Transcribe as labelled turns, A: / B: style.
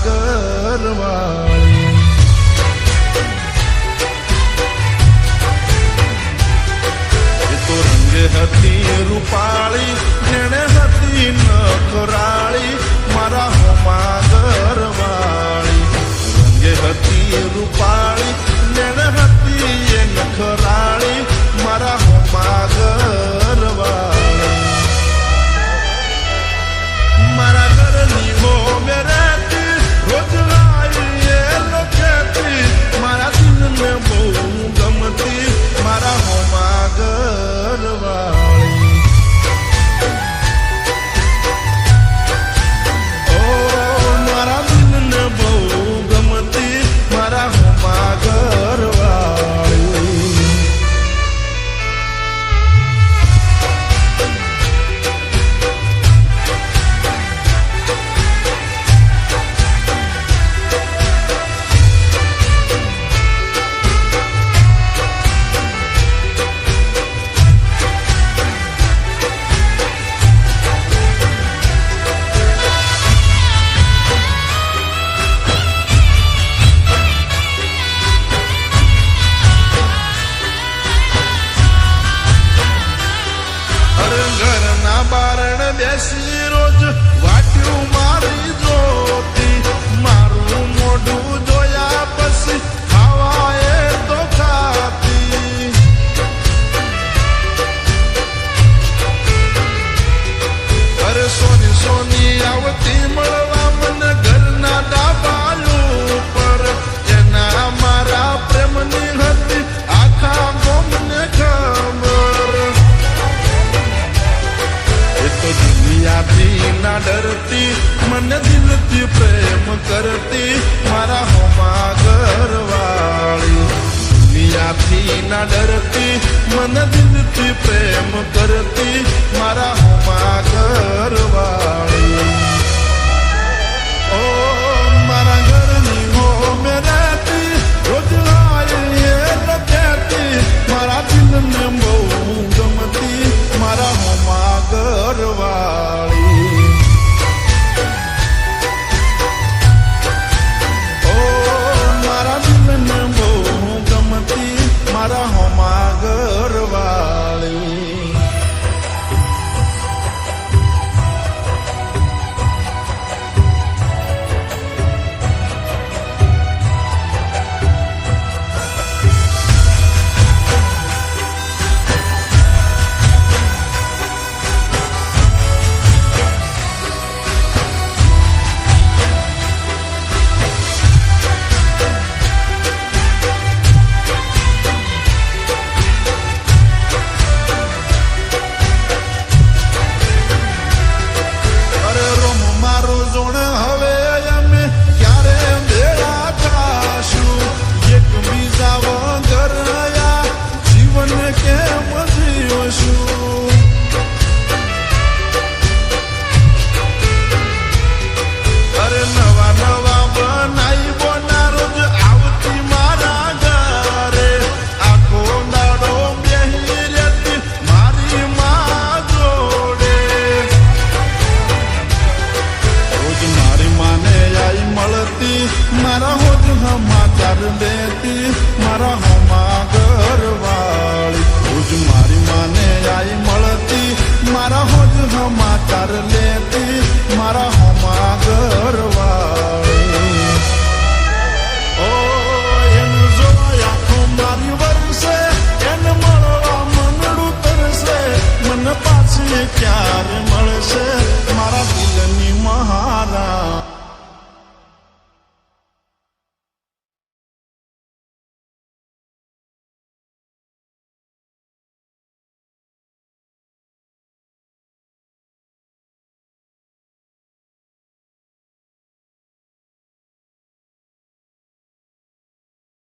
A: સાગર એ તો રંગે હતી રૂપાળી જેણે હતી નખરાળી મારા હોમાગર વાળી રંગે હતી રૂપાળી ડરતી મને દિલથી પ્રેમ કરતી મારા હોમા ઘરવાળી દુનિયાથી ના ડરતી મને દિલથી પ્રેમ કરતી મારા હોમા ઘરવાળી ક્યારે મળશે.